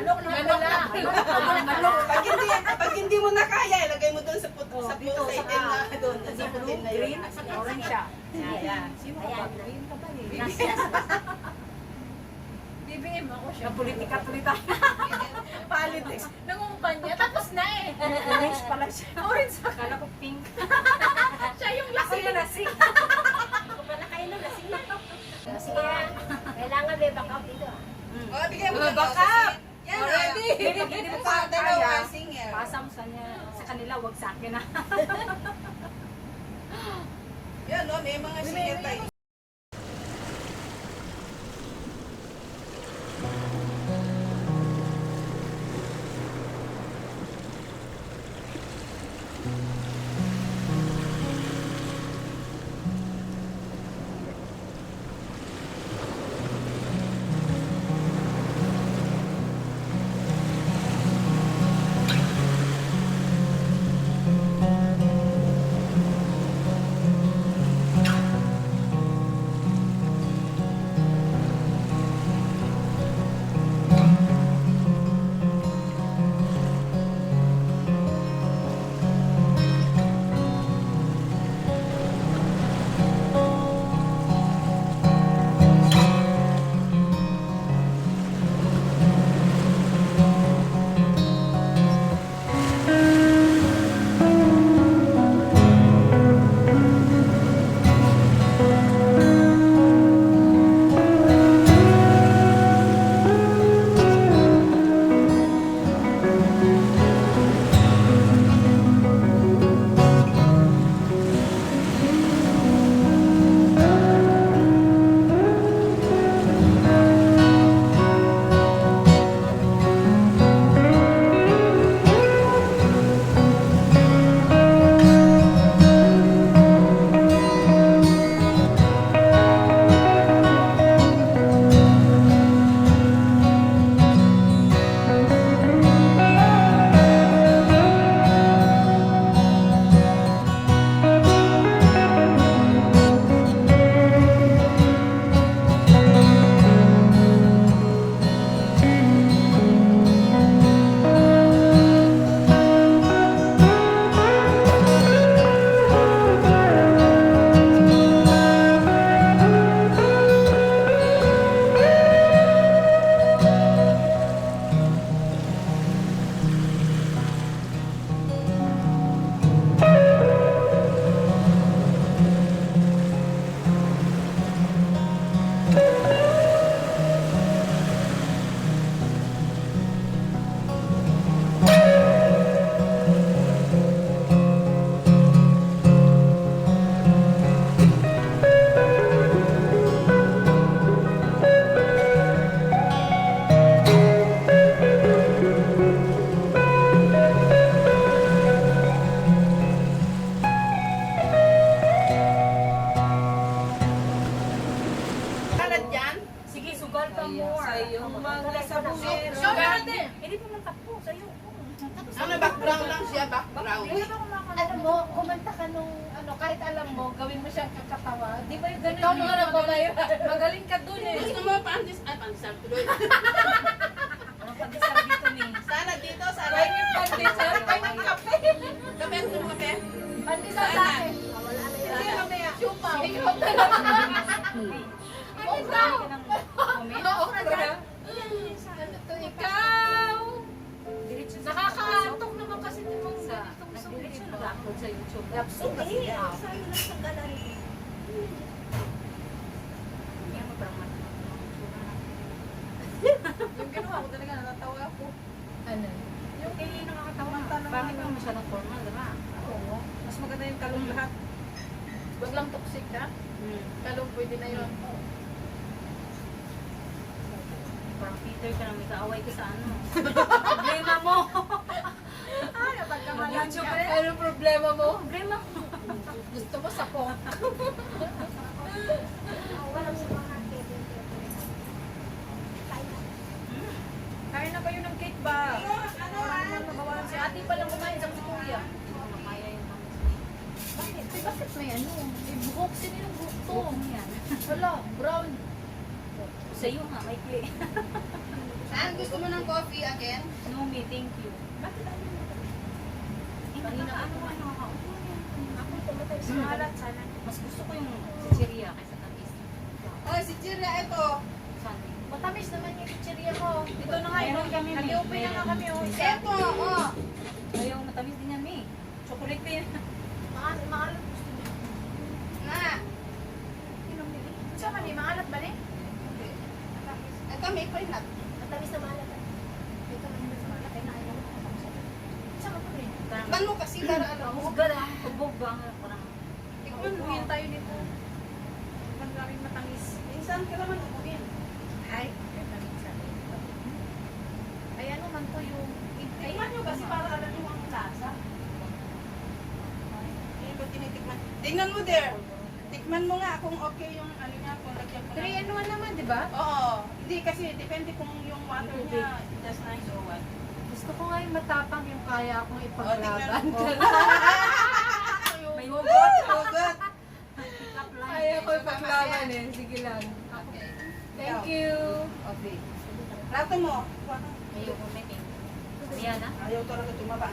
Manok na Manok pula. na pula. Manok. Pag hindi, pag hindi mo na kaya, ilagay mo doon sa put Oh, sa pusa sa itim na doon. Sa blue, na yun. orange siya. Ayan. Sino ka ba? Green ka ba eh? BBM ako siya. Politika tuloy tayo. Politics. Nangungumpanya. Tapos na eh. Orange pala siya. Orange sa Kala ko pink. Siya yung Ako lasing. yung lasing. Ako pala kayo na lasing na. Sige, kailangan may backup dito. ah. Oh, bigyan mo Mga na backup. Already. Hindi, mo pa dalawa, singer. Pasam sa niya, sa kanila, wag sa akin na. Yan, no, may mga singer tayo. Pa more. Sa iyong mga sabungero. Show natin. Hindi pa man takpo, sa'yo. Ano, background lang siya, background. Ano mo, kumanta ka nung, ano, kahit alam mo, gawin mo siyang kakatawa. Di ba yung ganun? Ikaw yung nga nagbabayad. Magaling ka dun eh. Gusto mo pandis, ay pandesal tuloy. Anong pandesal dito ni? Salad dito, Ay, salad. yung pandesal, kay ng kape. Kape, gusto mo kape? Pandesal sa akin. Hindi, mamaya. Chupa. Ikaw talaga. Naman masyadong formal, diba? Oo. Mas maganda yung talong lahat. Wag lang toxic ka. Hmm. Talong pwede na yun. Parang Peter ka na may kaaway ka sa ano. Problema mo. Ay, pagkamalan YouTube ka. eh. Ano problema mo? Problema mo. Gusto mo sa po. Walang sa mga kevin Kaya na kayo ng cake ba? Ano? Ano? Si ate pa lang kumain sa si kuya. Makaya yung mga Bakit? Eh, bakit may ano? Eh, buhok. Sino yung buhok to? Yan. Wala, brown. Sa'yo nga, may clay. Saan gusto mo ng coffee again? No me, thank you. Bakit ano? Eh, Kanina ano ano, ano ako. Ako tumatay sa malat sana. Mas gusto ko yung chichiria kaysa tamis. Oh, si ito. Sunday. Matamis naman yung chichirya ko. Ito na nga, Meron ino, kami, nag-open na nga kami. Oh. Ito, oh. Ayaw, matamis din yan, May. Chocolate din. Maalat, maalat gusto niya. Na. Inom nila. Sa mani, maalat ba ni? Ito, may pineapple. Matamis na maalat. Ito man yung maalat. Ay, naayaw ko. Sa mo pa rin. Mo kasi para alam mo. Husga lang. Ubog ba ang parang... Tikman mo. Ubuhin tayo nito. Tikman namin matamis. Minsan ka naman ubuhin. Ay, ay ano man to yung... Ay, Tikman nyo kasi para alam nyo ang lasa. Hindi ko tinitikman. Tingnan mo there. Tikman mo nga kung okay yung ano niya, kung lagyan ko 3 ng- and 1 naman, di ba? Oo. Hindi kasi depende kung yung water niya just nice or what. Gusto ko nga yung matapang yung kaya akong Oh, ipaglaban. mo. May Hugot, hugot. Kaya ko ipaglaban eh. Sige lang. Okay. Thank you. Okay. Plato mo. Ayaw ko. Ayan na. Ayaw talaga tumaba.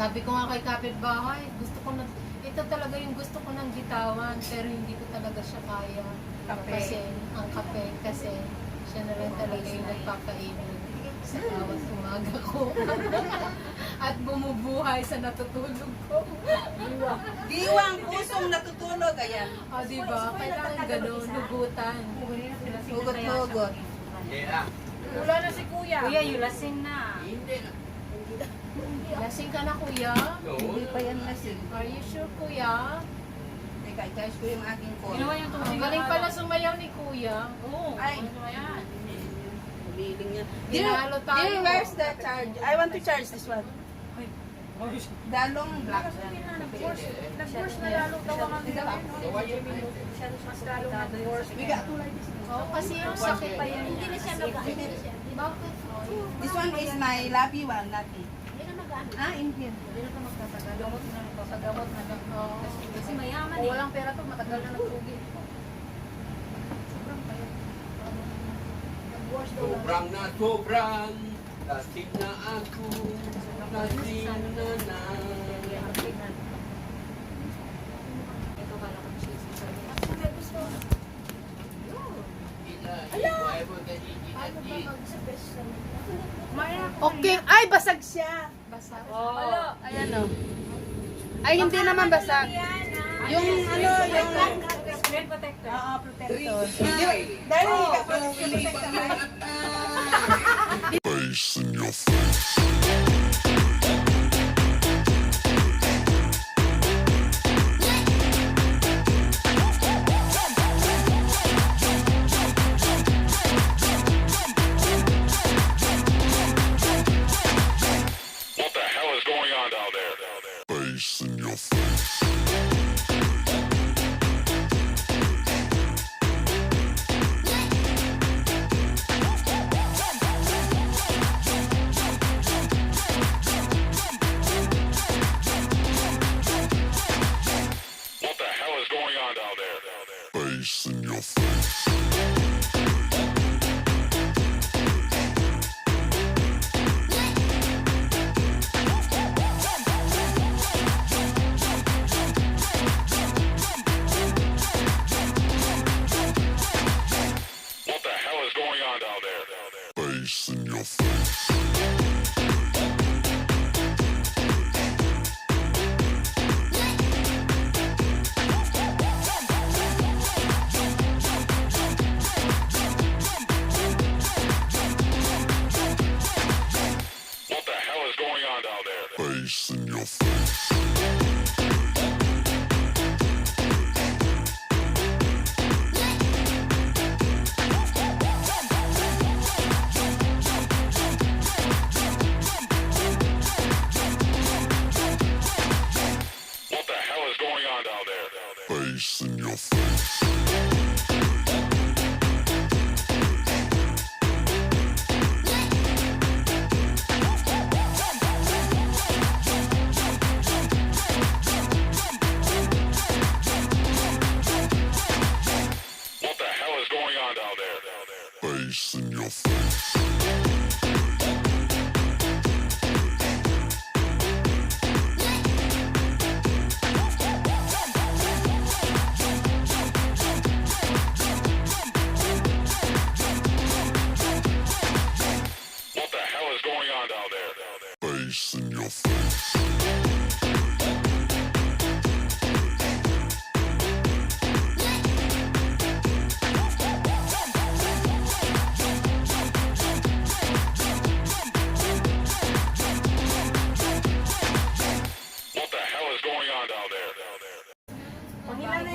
Sabi ko nga kay kapitbahay, gusto ko na, ito talaga yung gusto ko ng bitawan, pero hindi ko talaga siya kaya. Kape. Kasi, ang kape, kasi siya na rin talaga yung nagpakainin sa bawat umaga ko. At bumubuhay sa natutulog ko. Diwang pusong natutulog. Ayan. O, di ba? Kailangan ganun, lugutan. Hugot, hugot. Wala na si kuya. Kuya, you lasing na. Lasing ka na kuya? Hindi pa yan lasing. Are you sure kuya? Teka, i-charge ko yung aking phone. Ginawa yung Ang tubig. galing pala sumayaw ni kuya. Oo. Ay. ano yan? Humiling yan. Dinalo tayo. Dear, where's the charge? I want to charge this one. Dalong black. Nag-force, nag-force na lalo daw ang gawin. Mas lalo nag-force. Two like this. Oo, kasi yung sakit pa yan. Hindi na siya. Bakit? This one is my lappy one, na mag-ano. Ah, in here. Hindi na ito magtatagal. Gamot na lang Sa gamot na lang. Oo. Kasi mayaman Kung eh. walang pera to, matagal na nagsugi. Sobrang payat. Nag-worse daw. Sobrang na sobrang Lasing na ako Lasing na na Ito pala kang cheese. Ba mag-suppress naman? Okay. Ay, basag siya. Basa. Oh. Ayan o. Ay, hindi naman basag. Yung ano, yung... Screen protector. Oo, protector. Dahil hindi ka protector. Face in your face.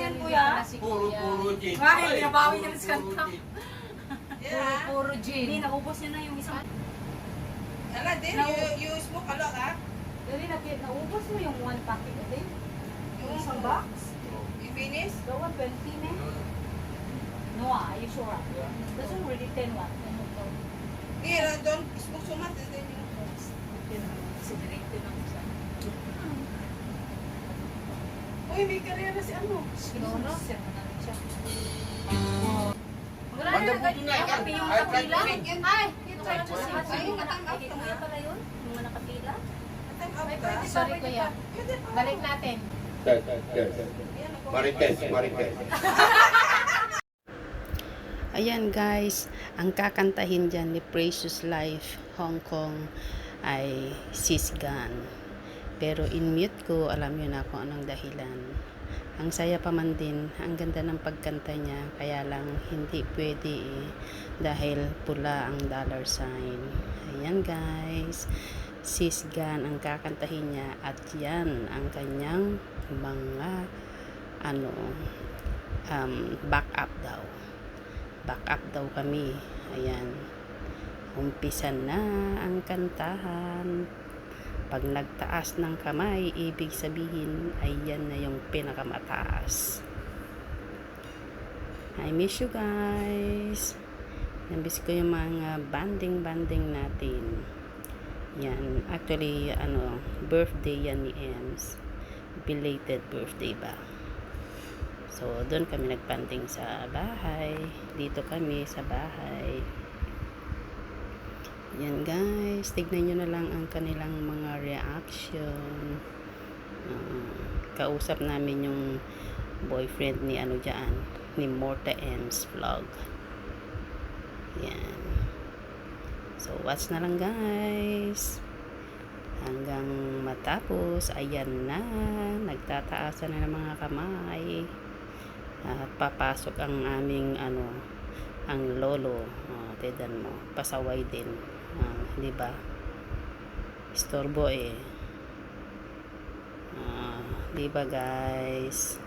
Puro, Kuya. puro gin. Ay, binabawi niya puro, na sa puro kanta. gin. Yeah. Puro Hindi, gin. naubos niya na yung isang... Ala, din, you, you smoke a lot, ha? Dali, na- naubos mo yung one packet na din. Yung Isang box. You finish? Gawa 20 na. No, ah, are you sure? ah? That's already 10 what? Here, uh, don't smoke so much, then you... Cigarette lang siya. Uy, may karera si ano? Rin siya. Wala na na, Kape yung ay, kapila. pag- Ay, ka siya na si si Ay, Ay, out kuya pala yun? Yung nakapila? Ka? pwede Sorry, kuya. Balik natin. Marites, Marites. Ayan guys, ang kakantahin dyan ni Precious Life Hong Kong ay Sis Gun. Pero in mute ko, alam nyo na kung anong dahilan. Ang saya pa man din, ang ganda ng pagkanta niya, kaya lang hindi pwede eh, dahil pula ang dollar sign. Ayan guys, Sis Gun ang kakantahin niya at yan ang kanyang mga ano um, back up daw back up daw kami. Ayan. Umpisa na ang kantahan. Pag nagtaas ng kamay, ibig sabihin, ayan na yung pinakamataas. I miss you guys. Namiss ko yung mga banding-banding natin. Yan. Actually, ano, birthday yan ni Ems. Belated birthday ba? So, doon kami nagpanting sa bahay. Dito kami sa bahay. Yan guys, tignan nyo na lang ang kanilang mga reaction. Ah, kausap namin yung boyfriend ni ano dyan, ni Morta M's vlog. Yan. So, watch na lang guys. Hanggang matapos, ayan na, nagtataasan na ng mga kamay at papasok ang aming ano ang lolo oh, tidan mo pasaway din Ah, di ba? Istorbo eh. Ah, di ba guys